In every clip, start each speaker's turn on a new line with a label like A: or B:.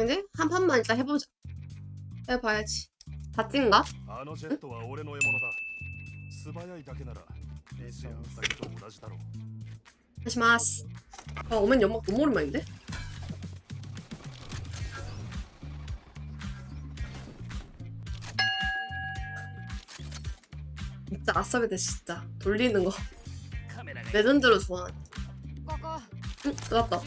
A: 근데 한 판만 일단 해보자. 해봐야지. 다 찐가? 다시 마스. 아, 오면 연막 너무 오랜만인데? 진짜 아싸베데 진짜 돌리는 거 레전드로 좋아. 응? 나왔다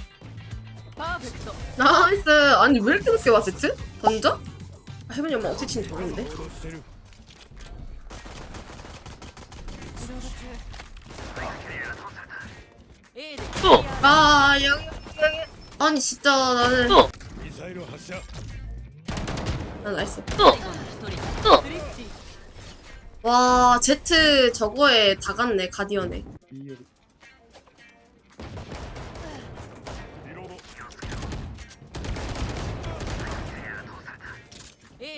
B: 됐어.
A: 나이스. 아니 왜 이렇게 늦게 와 세트? 던져? 아, 혜빈이 엄마 어떻게 친지 모르는데.
B: 또.
A: 아 여기 여기. 아니 진짜 나는.
C: 어. 또.
A: 아, 나이스.
B: 또. 또.
A: 와 제트 저거에 다 갔네 가디언에.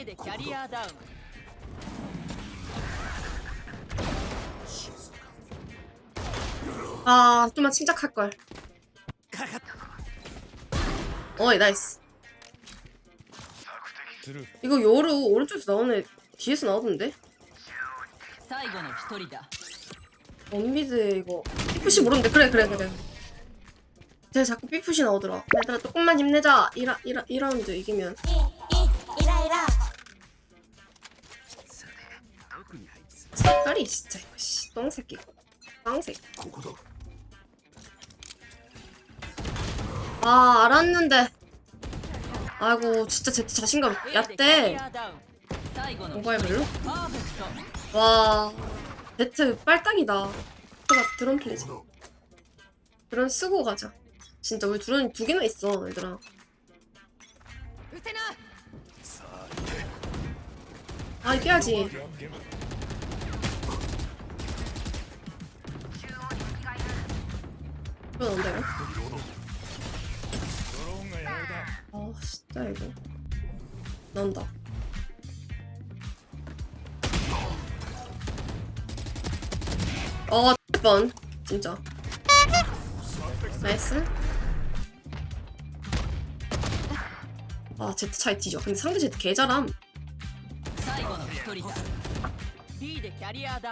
B: でキャリアダウン
A: 아 좀만 침착할걸
B: かかっ
A: 어이 나이스
C: する
A: 이거 요루 오른쪽에서 나오네 뒤에서 나오던데
B: 最後の一人だ
A: 원미드 이거 삐푸시 모르는데 그래 그래 그래 제가 자꾸 삐푸시 나오더라 얘들아 조금만 힘내자 1라, 1라, 1라운드 이기면 아리 진짜 이거 씨 똥새끼 똥새끼 아 알았는데. 아이고 진짜 제 자신감 얕대. 모바일 별로? 와 네트 빨딱이다. 제가 드론 플레이지 드론 쓰고 가자. 진짜 우리 드론이 두 개나 있어 얘들아. 아이 깨야지.
C: 뻔한데요?
A: 아 진짜 이거 난다 어, 번 진짜. 나이스. 아, 제트 차이 뒤져. 근데 상대 제트 개잘함.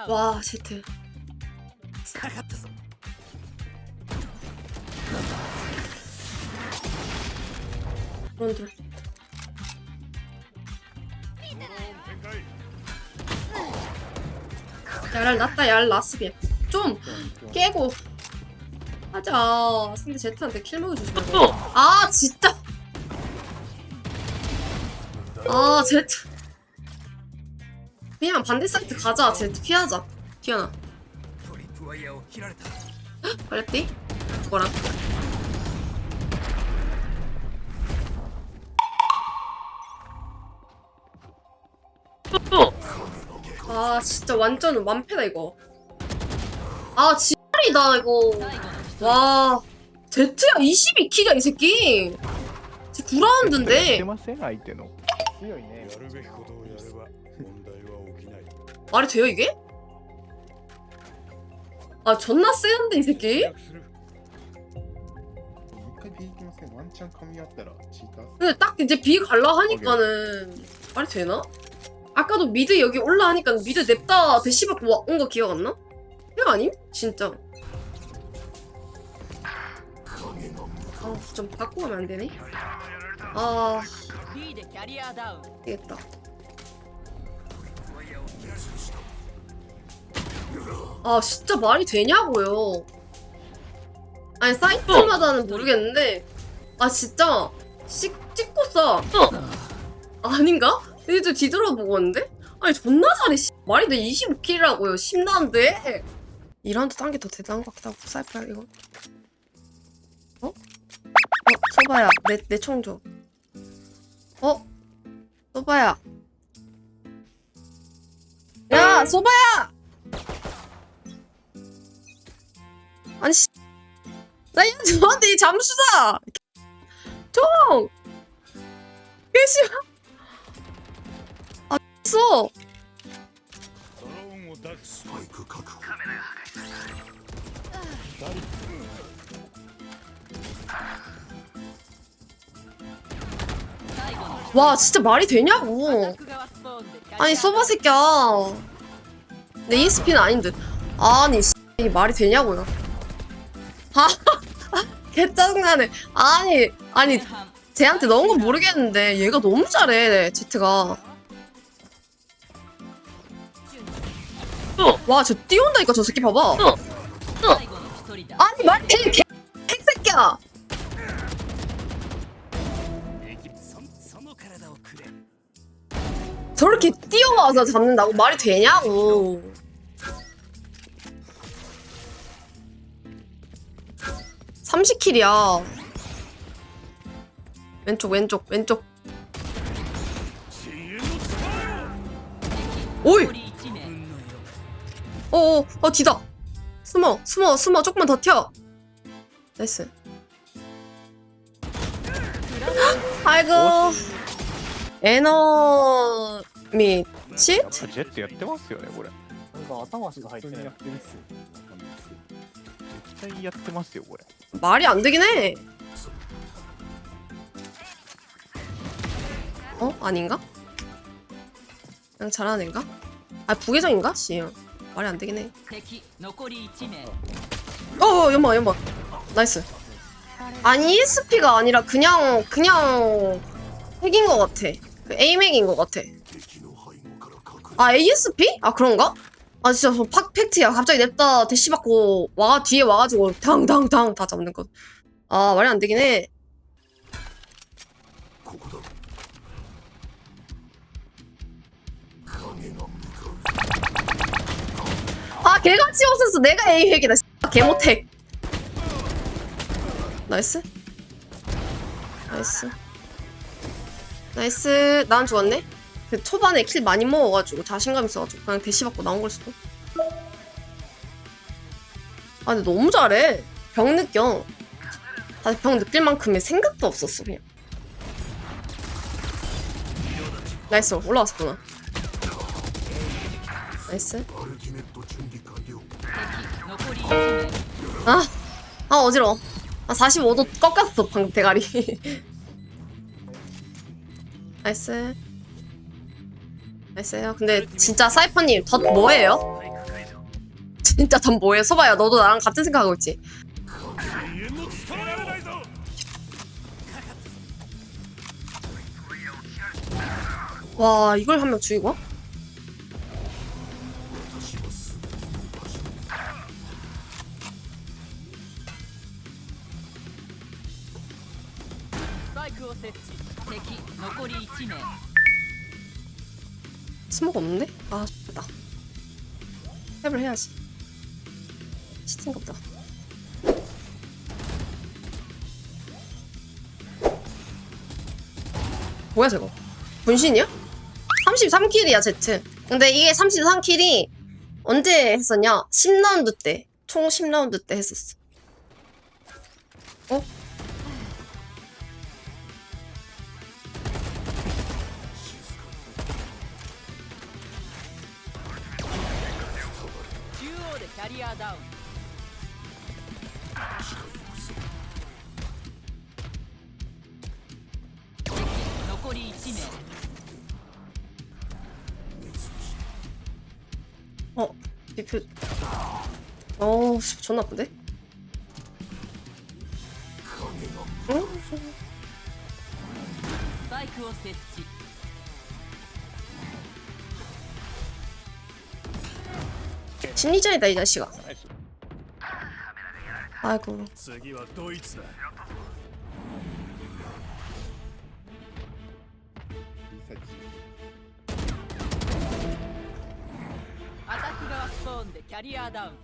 A: 와, 제트. 그런 둘. 얄 났다 얄 났으게 좀 깨고. 하자. 상대 제트한테 킬 먹여주시고. 어. 아 진짜. 아 제트. 그냥 반대 사이트 가자 제트. 피하자. 티어나 그랬디? 그거랑 아 진짜 완전 완패다 이거 아 지랄이다 이거
B: 最後の一人
A: 와 제트야 22킬이야 이 새끼 지금 9라운드인데
D: してません相手の強いね
C: やるべきことをやれば問題は起きない
A: 말이 돼요 이게? 아 존나 세는데 이 새끼?
C: 約する
E: 一回 B 行きませんワンチャン噛み合ったらチーター
A: 근데 딱 이제 B 갈라 하니까는 말이 되나? 아까도 미드 여기 올라하니까 미드 냅다 대시받고 온거 뭐 기억 안 나? 해 아님? 진짜. 아좀 바꾸면 안 되네. 아. 되겠다. 아 진짜 말이 되냐고요. 아니 사이트마다는 모르겠는데. 아 진짜. 씩 찍고 싸. 어. 아닌가? 근데 좀 뒤돌아보고 왔는데? 아니 존나 잘해 씨. 말이 돼 25킬이라고요 10라운드에 2라운드 딴 게 더 대단한 것 같기도 하고 사이프야 이거 소바야, 내, 내 총 줘. 어? 소바야. 야, 소바야! 아니, 씨. 나 이거 저한테 이 잠수다! 총! 개씨야!
C: 없어.
A: 와 진짜 말이 되냐고. 아니 소바 새끼야. 내 ESP는 아닌데. 아니 씨, 이 말이 되냐고요. 아 개짜증나네. 아니 아니 쟤한테 넣은 건 모르겠는데 얘가 너무 잘해 제트가. 와, 저 뛰어온다니까 저 새끼 봐봐.
B: 응. 응.
A: 아니 말해 개 새끼야. 저렇게 뛰어와서 잡는다고 말이 되냐고. 삼십 킬이야 왼쪽 왼쪽 왼쪽. 오이. 어어 어 뒤다 숨어 숨어 숨어 조금만 더 튀어 나이스 아이고 에너미 치?
D: やっぱジェットやってますよねこれなんか頭足が入って
E: 本当にや
D: ない
E: ってるっすよ
D: 絶対やってますよこれ
A: 말이 안 되긴 해 어? 아닌가? 그냥 잘하는 애인가? 아 부계정인가? 씨 말이 안 되긴 해.
B: 어,
A: 어, 연마, 연마. 나이스. 아니, ESP가 아니라 그냥, 그냥 핵인 것 같아. 그 에임 핵인 것 같아. 아, ASP? 아, 그런가? 아, 진짜 저 팩트야. 갑자기 냅다 대시 받고 와, 뒤에 와가지고 당당당 다 잡는 것. 아, 말이 안 되긴 해. 개가 치웠었어 내가 A획이다. 개모택 나이스. 나이스. 나이스. 난 좋았네. 그 초반에 킬 많이 먹어가지고 자신감 있어가지고 그냥 대시 받고 나온 걸 수도. 아 근데 너무 잘해. 병 느껴. 다시 병 느낄 만큼의 생각도 없었어 그냥. 나이스. 올라왔었구나. 나이스. 아, 아 어지러워. 아 45도 꺾였어 방금 대가리. 나이스. 나이스요. 근데 진짜 사이퍼님 덧 뭐예요? 진짜 덧 뭐예요? 소바야 너도 나랑 같은 생각하고 있지? 와 이걸 한 명 죽이고? 뭐야 저거? 분신이야? 33킬이야 제트. 근데 이게 33킬이 언제 했었냐? 10라운드 때. 총 10라운드 때 했었어. 어?
B: 残り1名
A: 어? 비프. 어, 씨, 존나 아픈데? 응?
B: スパイクを設置
A: 심리전이다 이 자식아.
D: ナイス
A: 아이고.
C: 次はドイツだ
E: 갸리아당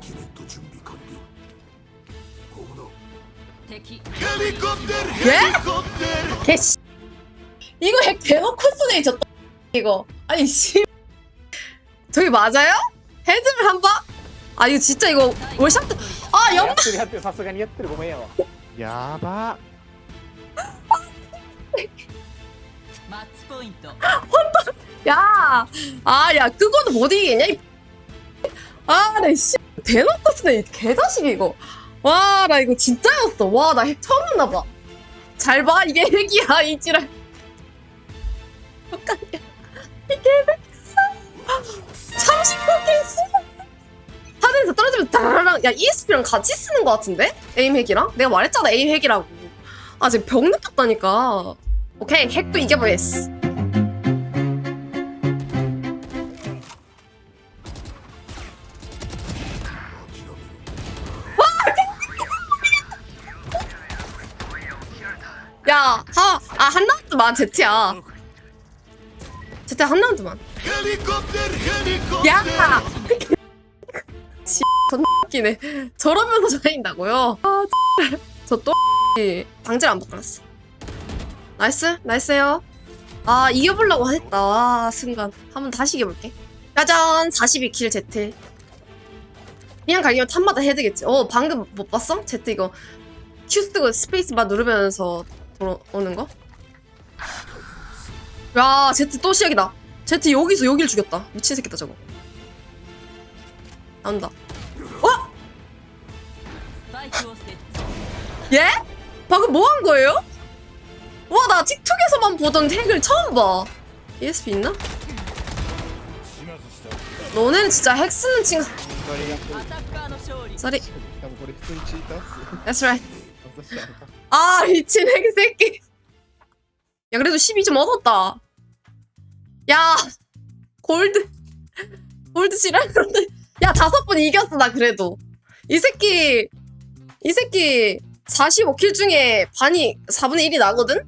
B: 기획도 준비 건비 고도. 대기. 헬리콥터 네?
A: 헬리콥터. 개씨. 이거 핵 대놓고 쓰네 저 이거. 아니 씨. 저기 맞아요? 헤드 한 방? 아 이거 진짜 이거 아, 월샷 아
D: 연마
E: 야, 바.
B: マッチポイント
A: 야, 아, 야, 그거는 못 이기겠냐? 이 아, 나 씨, 대놓고 쓰네, 이 개자식 이거. 와, 나 이거 진짜였어. 와, 나 핵 처음 봤나봐. 잘 봐, 이게 핵이야, 이 지랄. 똑같냐? 이게 핵이야. 39개 씨. 하늘에서 떨어지면 다라랑, 야, ESP랑 같이 쓰는 것 같은데? 에임 핵이랑? 내가 말했잖아, 에임 핵이라고. 아, 지금 병 느꼈다니까. 오케이, 핵도 이겨보겠어. 야, 하, 아, 한 라운드만, 제트야. 제트 한 라운드만. 야! 씨, 전 웃기네. 저러면서 잘린다고요? 아, 저 또, 방지를 안 바꿔놨어. 나이스 나이스요. 아 이겨보려고 했다. 아 순간. 한번 다시 이겨볼게. 짜잔 42킬 제트. 그냥 갈기면 탑마다 해야 되겠지. 어 방금 못 봤어? 제트 이거. 큐 쓰고 스페이스바 누르면서 돌아오는 거? 야 제트 또 시작이다. 제트 여기서 여길 죽였다. 미친 새끼다 저거. 나온다.
B: 어?
A: 예? 방금 뭐 한 거예요? 와 나 틱톡에서만 보던 핵을 처음 봐. ESP 있나? 너네는 진짜 핵 쓰는 친구. 쏘리 That's right. 아 미친 핵 새끼. 야 그래도 12점 얻었다. 야 골드 골드 지랄인데 야 다섯 번 이겼어 나 그래도. 이 새끼 이 새끼 45킬 중에 반이 4분의 1이 나거든?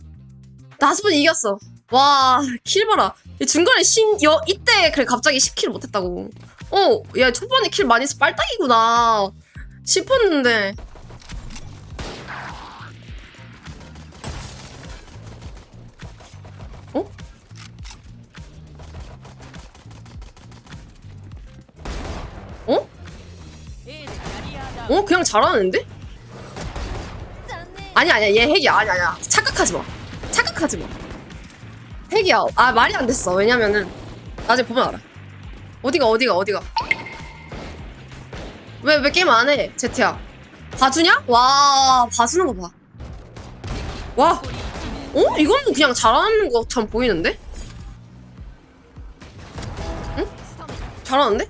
A: 나스분 이겼어. 와, 킬 봐라. 중간에 신, 여, 이때, 그래, 갑자기 10킬 못했다고. 어, 야, 초반에 킬 많이 해서 빨딱이구나. 싶었는데. 어? 어? 어? 그냥 잘하는데? 아니, 아니야. 얘 핵이야. 아니, 아니야. 착각하지 마. 생각하지 마. 핵이야. 아, 말이 안 됐어. 왜냐면은, 나중에 보면 알아. 어디가, 어디가, 어디가. 왜, 왜 게임 안 해, 제트야? 봐주냐? 와, 봐주는 거 봐. 와. 어? 이건 뭐 그냥 잘하는 것처럼 보이는데? 응? 잘하는데?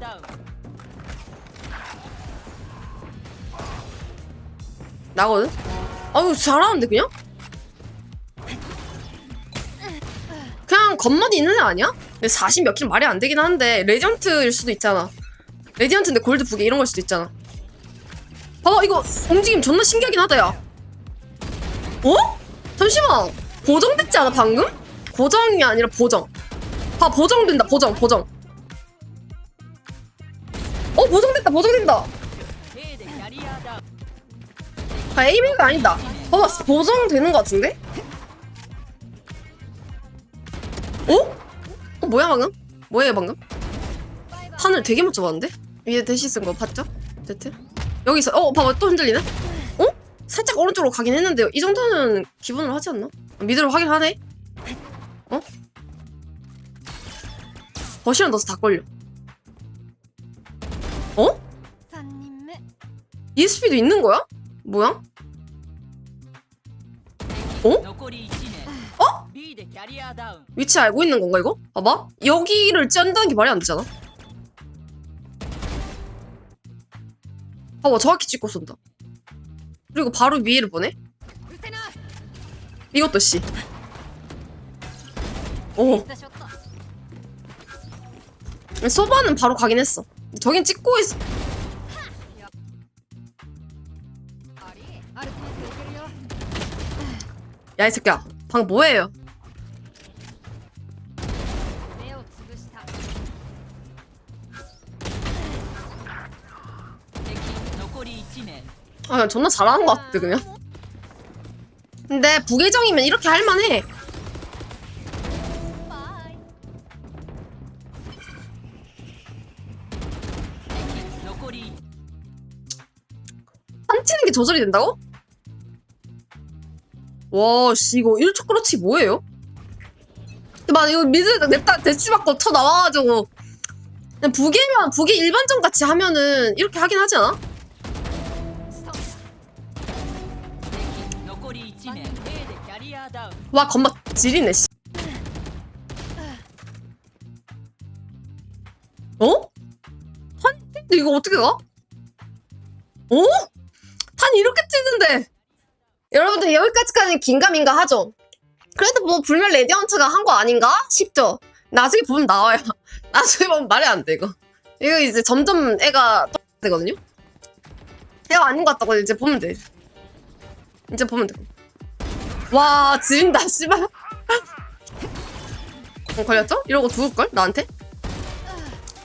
B: 다운.
A: 나거든? 아유 잘하는데 그냥? 그냥 겉멋이 있는 애 아니야? 근데 40 몇 킬 말이 안 되긴 하는데 레디언트일 수도 있잖아 레디언트인데 골드 부계 이런 걸 수도 있잖아 봐봐 이거 움직임 존나 신기하긴 하다 야 어? 잠시만 보정됐지 않아 방금? 고정이 아니라 보정 봐 보정된다 보정 보정 어 보정됐다 보정된다 아 에이밍가 아니다 봐봐 보정되는 것 같은데? 어? 어 뭐야 방금? 뭐예요 방금? 판을 되게 못 잡았는데? 위에 대시 쓴 거 봤죠? 제트? 여기서 어 봐봐 또 흔들리네? 어? 살짝 오른쪽으로 가긴 했는데 이 정도는 기본으로 하지 않나? 미드로 하긴 하네? 어? 버시랑 넣어서 다 걸려 어?
F: 3人目
A: ESP도 있는 거야? 뭐야? 어?
B: 어?
A: 위치 알고 있는 건가 이거? 봐봐 여기를 짠다는 게 말이 안 되잖아 봐봐 정확히 찍고 쏜다 그리고 바로 위를 보내 이것도 씨 오. 소바는 바로 가긴 했어 저긴 찍고 있어 야, 이 새끼야. 방금 뭐해요 아, 존나 잘하는 것 같아, 그냥. 근데 부계정이면 이렇게 할만해.
B: 음.
A: 한 치는 게 조절이 된다고? 와, 씨, 이거 1초 끌어치 뭐예요? 막 이거 미드 냅다 대치 받고 쳐 나와가지고 그냥 북이면, 북이 일반전 같이 하면은 이렇게 하긴 하지 않아? 와 겁막 지리네 씨. 어? 한 근데 이거 어떻게 가? 어? 한 이렇게 찌는데 여러분들 여기까지까지 긴가민가 하죠? 그래도 뭐 불멸 레디언트가 한 거 아닌가 싶죠? 나중에 보면 나와요. 나중에 보면 말이 안 돼, 이거. 이거 이제 점점 애가 또 되거든요? 애가 아닌 것 같다고 이제 보면 돼. 이제 보면 돼. 와 지린다 씨발 어, 걸렸죠? 이러고 죽을걸? 나한테?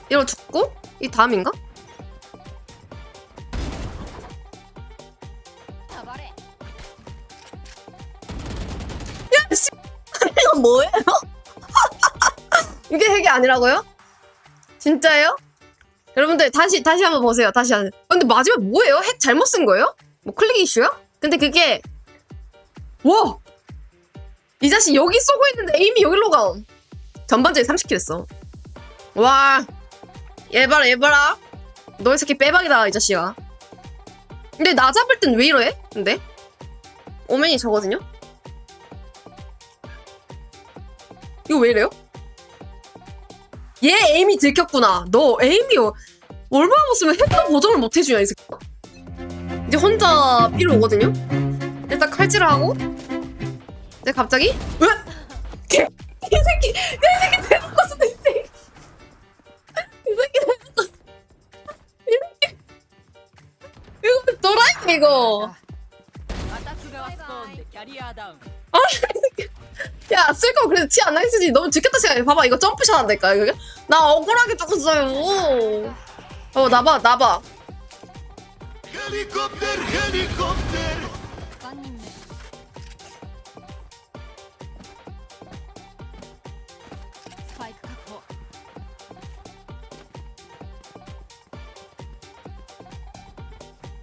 A: 이러고 죽고 이 다음인가? 아니라고요? 진짜예요? 여러분들 다시 다시 한번 보세요 다시 한 근데 마지막 뭐예요? 핵 잘못 쓴 거예요? 뭐 클릭 이슈야? 근데 그게 와! 이 자식 여기 쏘고 있는데 에임이 여기로 가 전반전에 30킬 했어 와 얘 봐라 얘 봐라 너 이 새끼 빼박이다 이 자식아 근데 나 잡을 땐 왜 이래? 근데 오맨이 저거든요? 이거 왜 이래요? 얘 에임이 들켰구나 너 에임이 어- 얼마나 못 쓰면 핵도 보정을 못 해주냐 이 새끼 이제 혼자 필요 오거든요? 일단 칼질을 하고 근데 갑자기 왜? 개, 이 새끼 이 새끼 대놓고 쓰네 이 새끼 이 새끼 대놓고 쓰- 이 새끼 이거 도라이 이거
B: アタック側スポーンでキャリアダウン
A: 야, 쓸 거면 그래도 티 안 나게 쓰지. 너무 죽겠다 생각해. 봐봐, 이거 점프샷 안 될까요? 이거? 나 억울하게 죽었어요. 어, 나봐, 나봐.
F: 헬리콥터 헬리콥터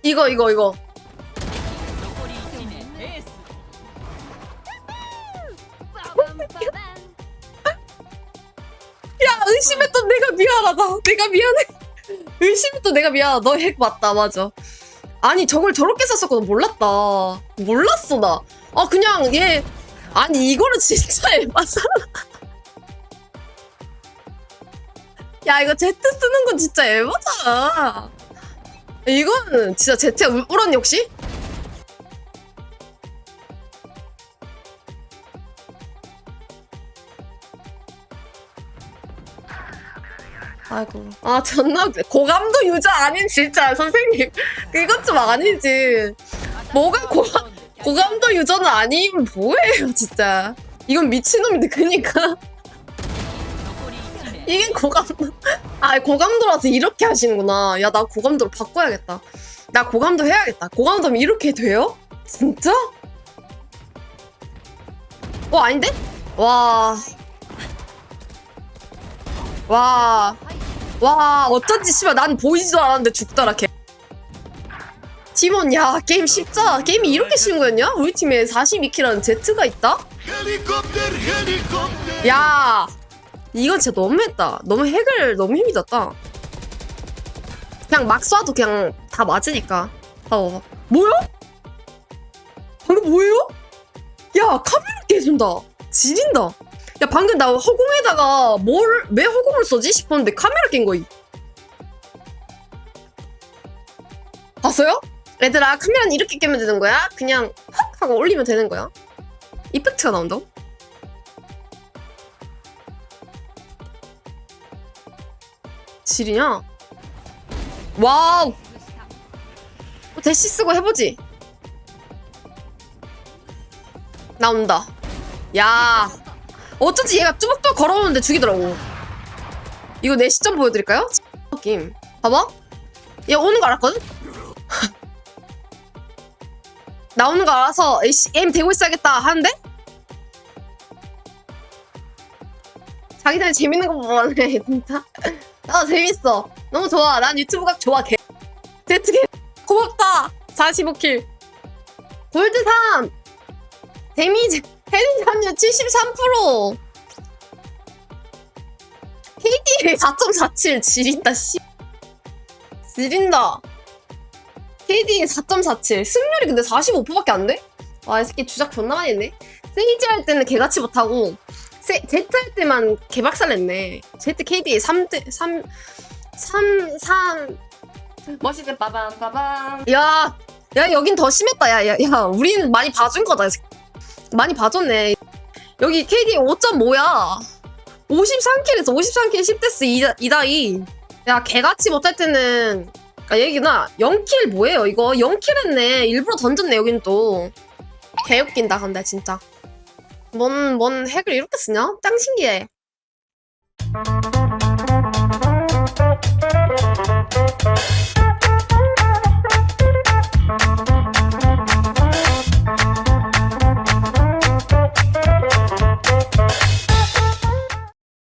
A: 이거, 이거, 이거. 의심했던 내가 미안하다. 내가 미안해. 의심했던 내가 미안하다. 너 핵 맞다. 맞아. 아니 저걸 저렇게 썼었거든 몰랐다. 몰랐어 나 아 그냥 얘 아니 이거는 진짜 에바잖아. 야 이거 Z 쓰는 건 진짜 에바잖아. 이거는 진짜 울- 울었니 혹시? 아이고. 아, 존나 웃겨. 고감도 유저 아닌 진짜 선생님. 이것 좀 아니지. 뭐가 고감 고감도 유저는 아닌 뭐예요, 진짜. 이건 미친놈인데 그니까. 이게 고감도. 아, 고감도라서 이렇게 하시는구나. 야, 나 고감도로 바꿔야겠다. 나 고감도 해야겠다. 고감도 하면 이렇게 돼요? 진짜? 어, 아닌데? 와. 와. 와 어쩐지 씨발 난 보이지도 않았는데 죽더라 걔 팀원 야 게임 쉽다 게임이 이렇게 쉬운 거였냐? 우리 팀에 42키라는 제트가 있다? 야 이건 진짜 너무했다. 너무 핵을 너무 힘이었다. 그냥 막 쏴도 그냥 다 맞으니까. 봐봐 뭐야? 방금 뭐예요? 야 카메라 깨진다. 지린다. 야 방금 나 허공에다가 뭘 왜 허공을 써지 싶었는데 카메라 낀 거. 이 봤어요? 얘들아 카메라는 이렇게 깨면 되는 거야? 그냥 헉 하고 올리면 되는 거야. 이펙트가 나온다고? 질이냐? 와우! 어, 대시 쓰고 해보지. 나온다. 야. 어쩐지 얘가 뚜벅뚜벅 걸어오는데 죽이더라고. 이거 내 시점 보여드릴까요? 게임. 봐봐. 얘 오는 거 알았거든? 나오는 거 알아서 에이씨 게임 되고 있어야겠다 하는데 자기들 재밌는 거 보네 진짜 나 재밌어 너무 좋아 난 유튜브 각 좋아 개 제트게 고맙다 45킬 골드 3 데미지 헤딩 합류 73% KD 4.47 지린다 씨 지린다 KD 4.47 승률이 근데 45%밖에 안 돼? 와 이 새끼 주작 존나 많이 했네 세이지 할 때는 개같이 못하고 세, Z 할 때만 개박살 냈네 Z KD 3대 3 3 3
B: 멋있게 빠밤 빠밤
A: 야, 야 여긴 더 심했다. 야, 야, 야, 우리는 많이 봐준 거다. 이 새끼. 많이 봐줬네. 여기 KD 5.5야. 53킬에서 53킬 10데스 2다, 2다이. 야, 개같이 못할 때는 아, 얘기나 0킬 뭐예요 이거 0킬 했네. 일부러 던졌네 여긴 또. 개웃긴다 근데 진짜. 뭔, 뭔 핵을 이렇게 쓰냐? 짱 신기해.